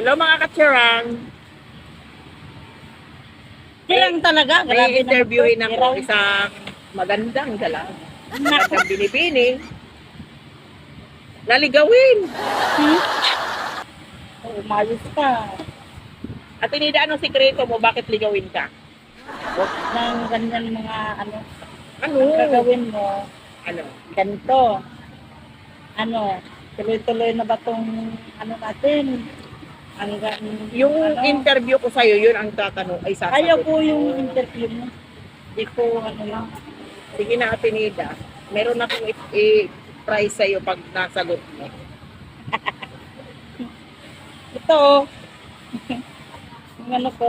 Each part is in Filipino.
Hello mga katsirang. Tirang talaga. Grabe May interviewin naman ako po. Isang magandang dala. Magandang binibini. Laligawin. Hmm? Oh, umayos ka. At inida, anong sikreto mo? Bakit ligawin ka? Huwag nang ganyan mga ano. Ano? Gagawin mo, Ano? ganito. ano, tuloy-tuloy na ba tong ano natin? Hanggang Yung ano, interview ko sa'yo, yun ang tatanong. Ay, sasagot. ayaw ko yung interview mo. Hindi ko ano lang. Sige na, Atenida. Meron akong i- i-prize sa'yo pag nasagot mo. Ito, yung ano ko,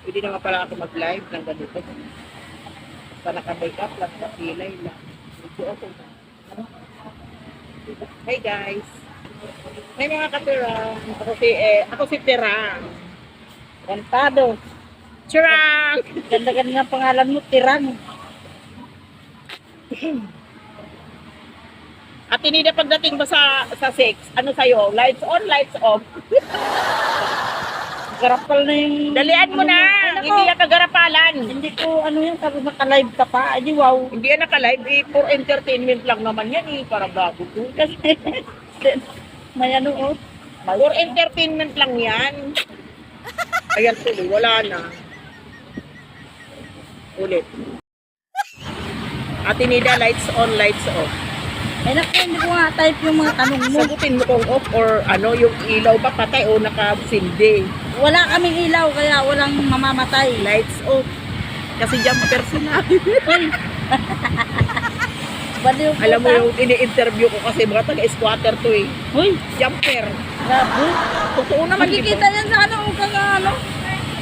Pwede na nga pala ako mag-live ng ganito. Basta naka-makeup lang, nakilay lang. Medyo na. Hey guys! May mga katirang. Ako si, eh, ako si Tirang. kantado. Tirang! Ganda-ganda ng pangalan mo, Tirang. At Atenida, pagdating ba sa, sa sex, ano sa'yo? Lights on, lights off? Garapal na yung... Dalian mo ano na! Ay, nako. Hindi yan kagarapalan. Hindi ko ano yung sabi naka-live ka pa. Ay, wow. Hindi yan naka-live. Eh, for entertainment lang naman yan eh. Para bago to. Kasi may ano oh. For entertainment lang yan. Ayan tuloy, wala na. Ulit. Atinida, lights on, lights off. Ay naku, hindi ko nga type yung mga tanong mo. Sagutin mo kung off or ano, yung ilaw ba patay o nakasindi. Wala kaming ilaw kaya walang mamamatay. Lights off. Kasi jumper sinabi. Baliw po Alam mo ta. yung ini-interview ko kasi mga taga-squatter to eh. Uy, Jumper. grabe. Totoo naman, Magkikita ba? yan sa ano, kung ano.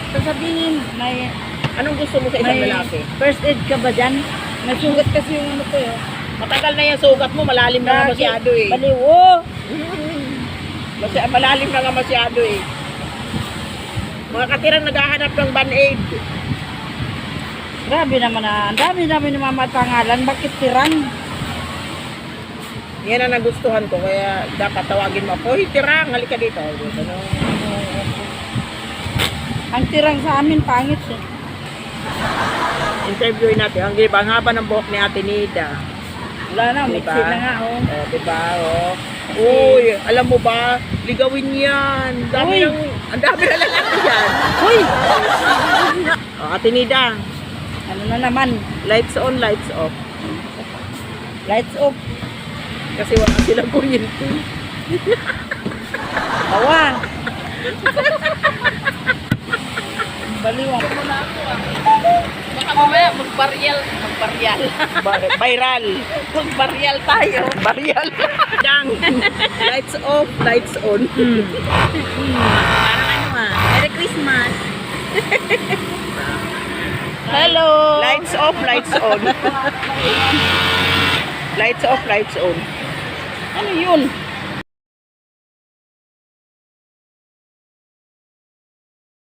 Sasabihin, may, Anong gusto mo sa isang may lalaki? first aid ka ba dyan? May sugat kasi yung ano ko eh. Matagal na yung sugat mo, malalim na nga masyado eh. Baliw, oh. Kasi malalim na nga masyado eh. Mga katirang naghahanap ng band-aid. Grabe naman na. Ang dami namin ng mga. Bakit tirang? Yan ang nagustuhan ko, kaya dapat tawagin mo ako, Hoy, tirang, halika dito. Ano? Ang tirang sa amin, pangit eh. Interviewin natin. Ang diba, ang haba ng buhok ni Ate Nida. Wala na, Diba? mixi na nga oh. Oh, diba, oh. Uy, alam mo ba, ligawin yan. Dami Uy. ng, ang dami na lalaki yan. Uy! Oh, Ate Nida, Ano na naman? lights on, lights off. Lights off. Kasi wala silang kuryente. Tawa. Baliwang. Baka mamaya magbaryal. Magbaryal. Viral. Magbaryal tayo. Baryal. Dang. lights off, lights on. Parang ano ah. Merry Christmas. Hello. Lights off, lights on. lights off, lights on. Ano yun?